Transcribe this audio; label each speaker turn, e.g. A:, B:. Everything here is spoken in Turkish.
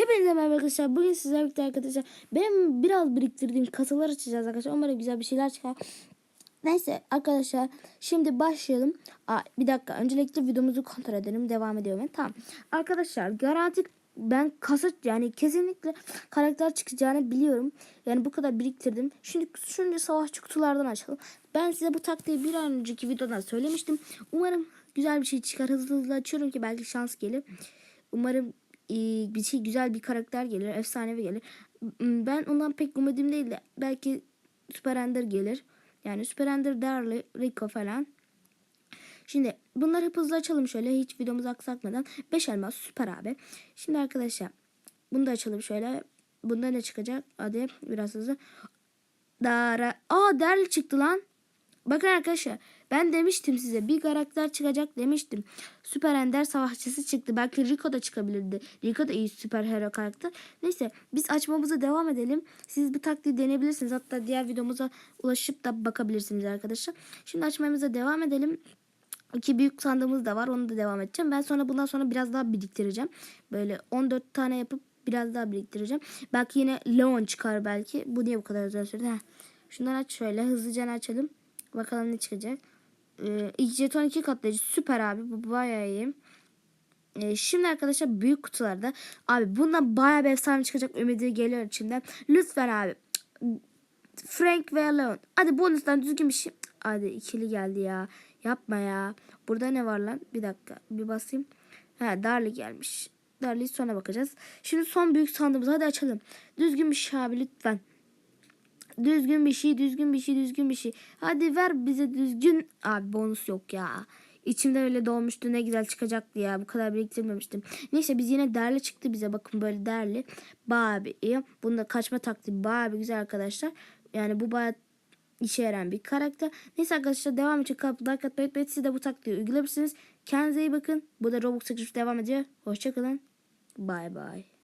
A: Hepinize merhaba arkadaşlar. Bugün sizlerle birlikte arkadaşlar benim biraz biriktirdiğim kasalar açacağız arkadaşlar. Umarım güzel bir şeyler çıkar. Neyse arkadaşlar şimdi başlayalım. Aa, bir dakika öncelikle videomuzu kontrol edelim. Devam ediyorum. Tamam. Arkadaşlar garanti ben kasa yani kesinlikle karakter çıkacağını biliyorum. Yani bu kadar biriktirdim. Şimdi şimdi savaşçı kutulardan açalım. Ben size bu taktiği bir an önceki videoda söylemiştim. Umarım güzel bir şey çıkar. Hızlı hızlı açıyorum ki belki şans gelir. Umarım e, bir şey güzel bir karakter gelir. Efsanevi gelir. Ben ondan pek umudim değil de belki Super Ender gelir. Yani Super Ender değerli Rico falan. Şimdi bunları hep hızlı açalım şöyle hiç videomuzu aksatmadan. 5 elmas süper abi. Şimdi arkadaşlar bunu da açalım şöyle. Bunda ne çıkacak? Hadi biraz hızlı. Dara. Aa değerli çıktı lan. Bakın arkadaşlar ben demiştim size bir karakter çıkacak demiştim. Süper Ender savaşçısı çıktı. Belki Rico da çıkabilirdi. Rico da iyi süper hero karakter. Neyse biz açmamıza devam edelim. Siz bu taktiği deneyebilirsiniz. Hatta diğer videomuza ulaşıp da bakabilirsiniz arkadaşlar. Şimdi açmamıza devam edelim. İki büyük sandığımız da var. Onu da devam edeceğim. Ben sonra bundan sonra biraz daha biriktireceğim. Böyle 14 tane yapıp biraz daha biriktireceğim. Belki yine Leon çıkar belki. Bu niye bu kadar özel sürdü? Heh. Şundan aç şöyle. Hızlıca açalım. Bakalım ne çıkacak. Ee, jeton 2 katlayıcı. Süper abi. Bu bayağı iyi. Ee, şimdi arkadaşlar büyük kutularda. Abi bundan bayağı bir efsane çıkacak. Ümidi geliyor içimden. Lütfen abi. Frank ve Leon. Hadi bonustan düzgün bir şey. Hadi ikili geldi ya. Yapma ya. Burada ne var lan? Bir dakika. Bir basayım. Ha Darly gelmiş. Darly'yi sonra bakacağız. Şimdi son büyük sandığımızı hadi açalım. Düzgün bir şey abi lütfen. Düzgün bir şey, düzgün bir şey, düzgün bir şey. Hadi ver bize düzgün. Abi bonus yok ya. İçimde öyle dolmuştu ne güzel çıkacaktı ya. Bu kadar biriktirmemiştim. Neyse biz yine değerli çıktı bize. Bakın böyle bir iyi. Bunda kaçma taktiği bir güzel arkadaşlar. Yani bu bayağı işe yarayan bir karakter. Neyse arkadaşlar devam için kapı like atmayı unutmayın. Siz de bu taktiği uygulayabilirsiniz. Kendinize iyi bakın. Bu da Roblox çekişi devam ediyor. Hoşçakalın. Bye bye.